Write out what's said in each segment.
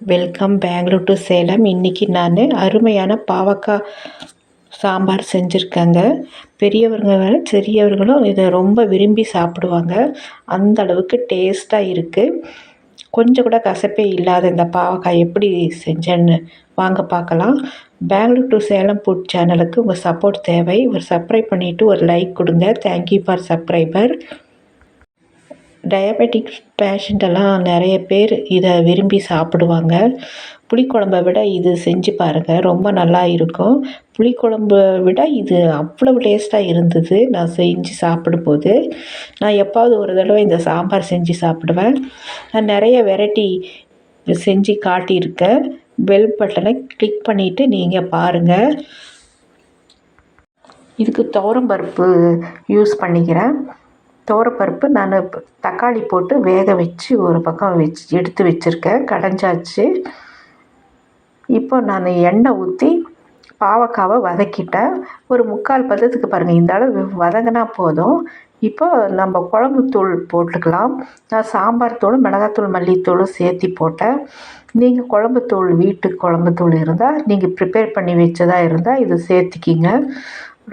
Welcome Bangalore to Salem இன்றைக்கி நான் அருமையான பாவக்காய் சாம்பார் செஞ்சுருக்கேங்க. பெரியவங்க வேறு சிறியவர்களும் இதை ரொம்ப விரும்பி சாப்பிடுவாங்க. அந்த அளவுக்கு டேஸ்ட்டாக இருக்குது கொஞ்சம் கூட கசப்பே இல்லாத இந்த பாவக்காய் எப்படி செஞ்சேன்னு வாங்க பார்க்கலாம். பெங்களூர் டு சேலம் ஃபுட் சேனலுக்கு உங்கள் சப்போர்ட் தேவை. ஒரு சப்ஸ்கிரைப் பண்ணிவிட்டு ஒரு லைக் கொடுங்க. Thank you for subscriber diabetic பேஷண்ட்டெல்லாம் நிறைய பேர் இதை விரும்பி சாப்பிடுவாங்க. புளிக்குழம்ப விட இது செஞ்சு பாருங்கள் ரொம்ப நல்லா இருக்கும். புளிக்குழம்ப விட இது அவ்வளவு டேஸ்ட்டாக இருந்தது நான் செஞ்சு சாப்பிடும்போது. நான் எப்பாவது ஒரு தடவை இந்த சாம்பார் செஞ்சு சாப்பிடுவேன். நான் நிறைய வெரைட்டி செஞ்சு காட்டியிருக்கேன். பெல் பட்டனை கிளிக் பண்ணிவிட்டு நீங்கள் பாருங்கள் இதுக்கு துவரம்பருப்பு யூஸ் பண்ணிக்கிறேன். துவரப்பருப்பு நான் தக்காளி போட்டு வேக வச்சு ஒரு பக்கம் வச்சு எடுத்து வச்சுருக்கேன். கடைஞ்சாச்சு. இப்போ நான் எண்ணெய் ஊற்றி பாவக்காவை வதக்கிட்டேன். ஒரு முக்கால் பதத்துக்கு பாருங்கள் இந்த அளவு வதங்கினா போதும். இப்போ நம்ம குழம்பு தூள் போட்டுக்கலாம். நான் சாம்பார் தூள் மிளகாத்தூள் மல்லித்தூளும் சேர்த்தி போட்டேன். நீங்கள் குழம்பு தூள் வீட்டு குழம்பு தூள் இருந்தால் நீங்கள் ப்ரிப்பேர் பண்ணி வச்சதாக இருந்தால் இது சேர்த்திக்கிங்க.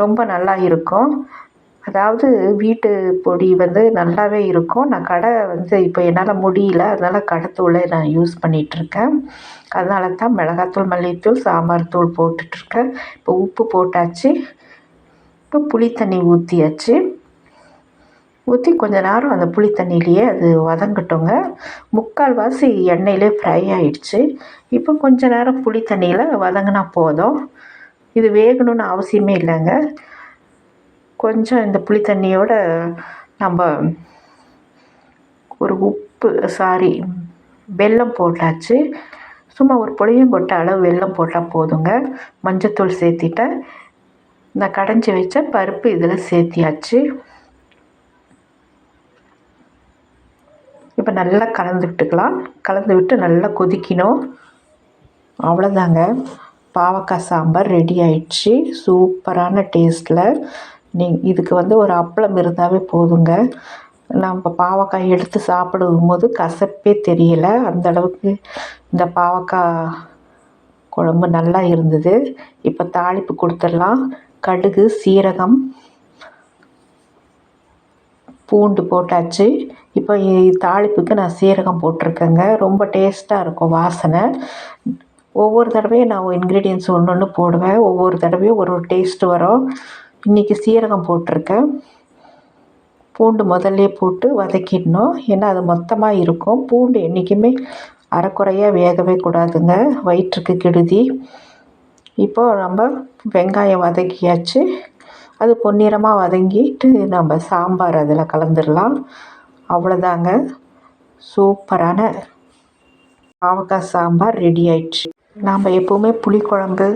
ரொம்ப நல்லா இருக்கும். அதாவது வீட்டு பொடி வந்து நல்லாவே இருக்கும். நான் கடை வந்து இப்போ என்னால் முடியல. அதனால் கடைத்தூளை நான் யூஸ் பண்ணிகிட்ருக்கேன் அதனால தான் மிளகாத்தூள் மல்லித்தூள் சாம்பார் தூள் போட்டுட்ருக்கேன் இப்போ உப்பு போட்டாச்சு. இப்போ புளி தண்ணி ஊற்றியாச்சு ஊற்றி கொஞ்ச நேரம் அந்த புளி தண்ணியிலேயே அது வதங்கட்டுங்க. முக்கால்வாசி எண்ணெயிலே ஃப்ரை ஆயிடுச்சு. இப்போ கொஞ்ச நேரம் புளி தண்ணியில் வதங்கினா போதும். இது வேகணும்னு அவசியமே இல்லைங்க. கொஞ்சம் இந்த புளி தண்ணியோட நம்ம ஒரு உப்பு சாரி வெல்லம் போட்டாச்சு. சும்மா ஒரு புளியங்கொட்டை அளவு வெல்லம் போட்டால் போதுங்க. மஞ்சத்தூள் சேர்த்திட்டேன். நான் கடைஞ்சி வச்ச பருப்பு இதில் சேர்த்தியாச்சு. இப்போ நல்லா கலந்து விட்டுக்கலாம். கலந்து விட்டு நல்லா கொதிக்கணும். அவ்வளோதாங்க பாவக்காய் சாம்பார் ரெடி ஆயிடுச்சு. சூப்பரான டேஸ்ட்டில் நீ இதுக்கு வந்து ஒரு அப்பளம் இருந்தாவே போதுங்க. நம்ம பாவக்காய் எடுத்து சாப்பிடும் போது கசப்பே தெரியலை. அந்த அளவுக்கு இந்த பாவக்காய் குழம்பு நல்லா இருந்தது. இப்போ தாளிப்பு கொடுத்துடலாம். கடுகு சீரகம் பூண்டு போட்டாச்சு. இப்போ தாளிப்புக்கு நான் சீரகம் போட்டிருக்கேங்க. ரொம்ப டேஸ்ட்டாக இருக்கும் வாசனை. ஒவ்வொரு தடவையும் நான் இன்க்ரீடியன்ஸ் ஒன்று ஒன்று போடுவேன். ஒவ்வொரு தடவையும் ஒரு ஒரு டேஸ்ட்டு வரும். இன்றைக்கி சீரகம் போட்டிருக்கேன். பூண்டு முதல்லே போட்டு வதக்கிடணும். ஏன்னா அது மொத்தமாக இருக்கும். பூண்டு என்றைக்குமே அரைக்குறையாக வேகவே கூடாதுங்க. வயிற்றுக்கு கெடுதி. இப்போது நம்ம வெங்காயம் வதக்கியாச்சு. அது பொன்னிறமாக வதங்கிட்டு நம்ம சாம்பார் அதில் கலந்துடலாம் அவ்வளோதாங்க. சூப்பரான பாவக்காய் சாம்பார் ரெடி ஆயிடுச்சு. நாம் எப்போவுமே புளிக்குழம்பு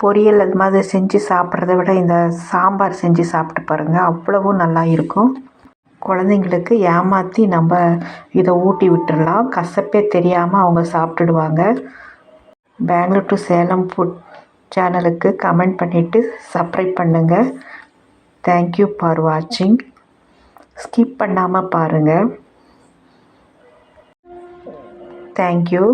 பொரியல் அது மாதிரி செஞ்சு சாப்பிட்றத விட இந்த சாம்பார் செஞ்சு சாப்பிட்டு பாருங்கள் அவ்வளவும் நல்லா இருக்கும். குழந்தைங்களுக்கு ஏமாற்றி நம்ம இதை ஊட்டி விட்டுடலாம் கசப்பே தெரியாமல் அவங்க சாப்பிட்டுடுவாங்க. பெங்களூர் டு சேலம் ஃபுட் சேனலுக்கு கமெண்ட் பண்ணிவிட்டு சப்ஸ்கிரைப் பண்ணுங்கள் தேங்க்யூ ஃபார் வாட்சிங் ஸ்கிப் பண்ணாமல் பாருங்கள் தேங்க்யூ